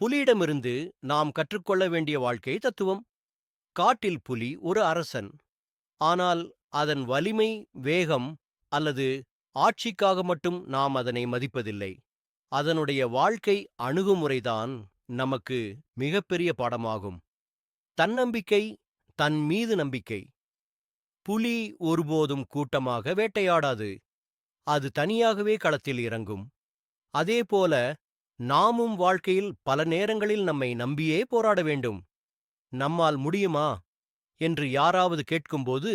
புலியிடமிருந்து நாம் கற்றுக்கொள்ள வேண்டிய வாழ்க்கை தத்துவம். காட்டில் புலி ஒரு அரசன். ஆனால் அதன் வலிமை வேகம் அல்லது ஆட்சிக்காக மட்டும் நாம் அதனை மதிப்பதில்லை. அதனுடைய வாழ்க்கை அணுகுமுறைதான் நமக்கு மிகப்பெரிய பாடமாகும். தன்னம்பிக்கை தன் மீது நம்பிக்கை. புலி ஒருபோதும் கூட்டமாக வேட்டையாடாது. அது தனியாகவே களத்தில் இறங்கும். அதேபோல நாமும் வாழ்க்கையில் பல நேரங்களில் நம்மை நம்பியே போராட வேண்டும். நம்மால் முடியுமா? என்று யாராவது கேட்கும்போது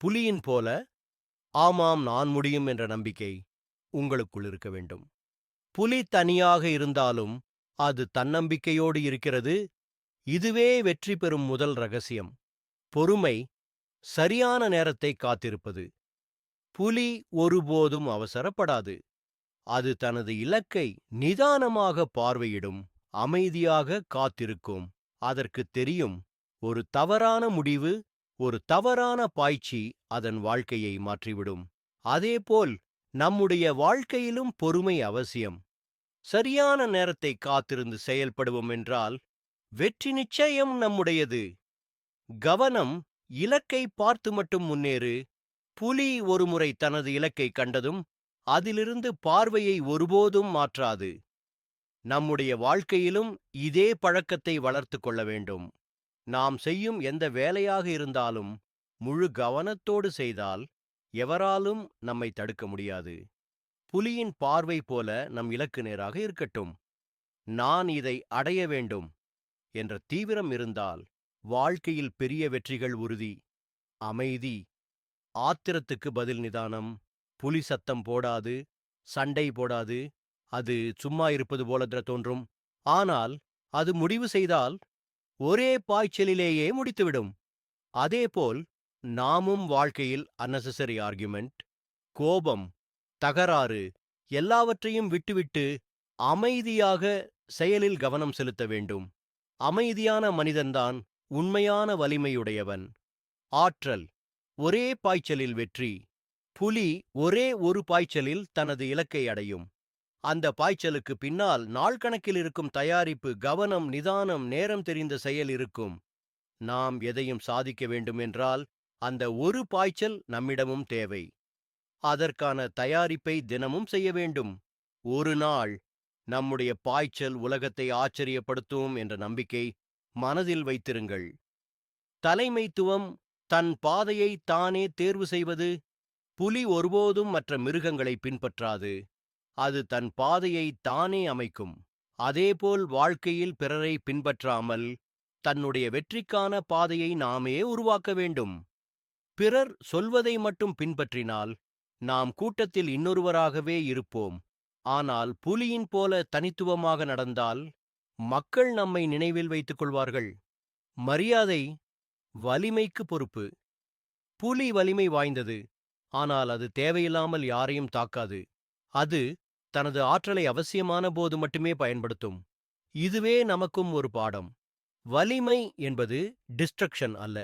புலியின் போல ஆமாம் நான் முடியும் என்ற நம்பிக்கை உங்களுக்குள் இருக்க வேண்டும். புலி தனியாக இருந்தாலும் அது தன்னம்பிக்கையோடு இருக்கிறது. இதுவே வெற்றி பெறும் முதல் ரகசியம். பொறுமை சரியான நேரத்தை காத்திருப்பது. புலி ஒருபோதும் அவசரப்படாது. அது தனது இலக்கை நிதானமாக பார்வையிடும் அமைதியாக காத்திருக்கும். அதற்குத் தெரியும் ஒரு தவறான முடிவு ஒரு தவறான பாய்ச்சி அதன் வாழ்க்கையை மாற்றிவிடும். அதேபோல் நம்முடைய வாழ்க்கையிலும் பொறுமை அவசியம். சரியான நேரத்தை காத்திருந்து செயல்படுவோம் என்றால் வெற்றி நிச்சயம் நம்முடையது. கவனம் இலக்கை பார்த்து மட்டும் முன்னேறு. புலி ஒருமுறை தனது இலக்கை கண்டதும் அதிலிருந்து பார்வையை ஒருபோதும் மாற்றாது. நம்முடைய வாழ்க்கையிலும் இதே பழக்கத்தை வளர்த்து கொள்ள வேண்டும். நாம் செய்யும் எந்த வேலையாக இருந்தாலும் முழு கவனத்தோடு செய்தால் எவராலும் நம்மை தடுக்க முடியாது. புலியின் பார்வை போல நம் இலக்கு நேராக இருக்கட்டும். நான் இதை அடைய வேண்டும் என்ற தீவிரம் இருந்தால் வாழ்க்கையில் பெரிய வெற்றிகள் உறுதி. அமைதி. ஆத்திரத்துக்கு பதில் நிதானம். புலி சத்தம் போடாது சண்டை போடாது அது சும்மா இருப்பது போல தோன்றும். ஆனால் அது முடிவு செய்தால் ஒரே பாய்ச்சலிலேயே முடித்துவிடும். அதேபோல் நாமும் வாழ்க்கையில் அன்னெசசரி ஆர்கியுமெண்ட் கோபம் தகராறு எல்லாவற்றையும் விட்டுவிட்டு அமைதியாக செயலில் கவனம் செலுத்த வேண்டும். அமைதியான மனிதன்தான் உண்மையான வலிமையுடையவன். ஆற்றல் ஒரே பாய்ச்சலில் வெற்றி. புலி ஒரே ஒரு பாய்ச்சலில் தனது இலக்கை அடையும். அந்த பாய்ச்சலுக்கு பின்னால் நாள் கணக்கில் இருக்கும் தயாரிப்பு கவனம் நிதானம் நேரம் தெரிந்த செயல் இருக்கும். நாம் எதையும் சாதிக்க வேண்டுமென்றால் அந்த ஒரு பாய்ச்சல் நம்மிடமும் தேவை. அதற்கான தயாரிப்பை தினமும் செய்ய வேண்டும். ஒரு நாள் நம்முடைய பாய்ச்சல் உலகத்தை ஆச்சரியப்படுத்தும் என்ற நம்பிக்கை மனதில் வைத்திருங்கள். தலைமைத்துவம் தன் பாதையை தானே தேர்வு செய்வது? புலி ஒருபோதும் மற்ற மிருகங்களை பின்பற்றாது. அது தன் பாதையை தானே அமைக்கும். அதேபோல் வாழ்க்கையில் பிறரை பின்பற்றாமல் தன்னுடைய வெற்றிக்கான பாதையை நாமே உருவாக்க வேண்டும். பிறர் சொல்வதை மட்டும் பின்பற்றினால் நாம் கூட்டத்தில் இன்னொருவராகவே இருப்போம். ஆனால் புலியின் போல தனித்துவமாக நடந்தால் மக்கள் நம்மை நினைவில் வைத்துக் கொள்வார்கள். மரியாதை வலிமைக்கு பொறுப்பு. புலி வலிமை வாய்ந்தது. ஆனால் அது தேவையில்லாமல் யாரையும் தாக்காது. அது தனது ஆற்றலை அவசியமான போது மட்டுமே பயன்படுத்தும். இதுவே நமக்கும் ஒரு பாடம். வலிமை என்பது டிஸ்ட்ரக்ஷன் அல்ல.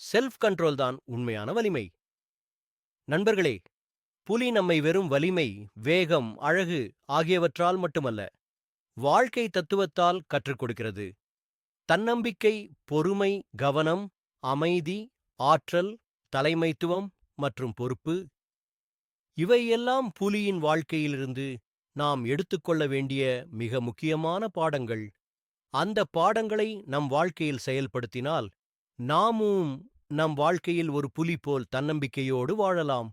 செல்ஃப் கண்ட்ரோல் தான் உண்மையான வலிமை. நண்பர்களே புலி நம்மை வெறும் வலிமை வேகம் அழகு ஆகியவற்றால் மட்டுமல்ல வாழ்க்கை தத்துவத்தால் கற்றுக் கொடுக்கிறது. தன்னம்பிக்கை பொறுமை கவனம் அமைதி ஆற்றல் தலைமைத்துவம் மற்றும் பொறுப்பு. இவையெல்லாம் புலியின் வாழ்க்கையிலிருந்து நாம் எடுத்துக்கொள்ள வேண்டிய மிக முக்கியமான பாடங்கள். அந்த பாடங்களை நம் வாழ்க்கையில் செயல்படுத்தினால் நாமும் நம் வாழ்க்கையில் ஒரு புலி போல் தன்னம்பிக்கையோடு வாழலாம்.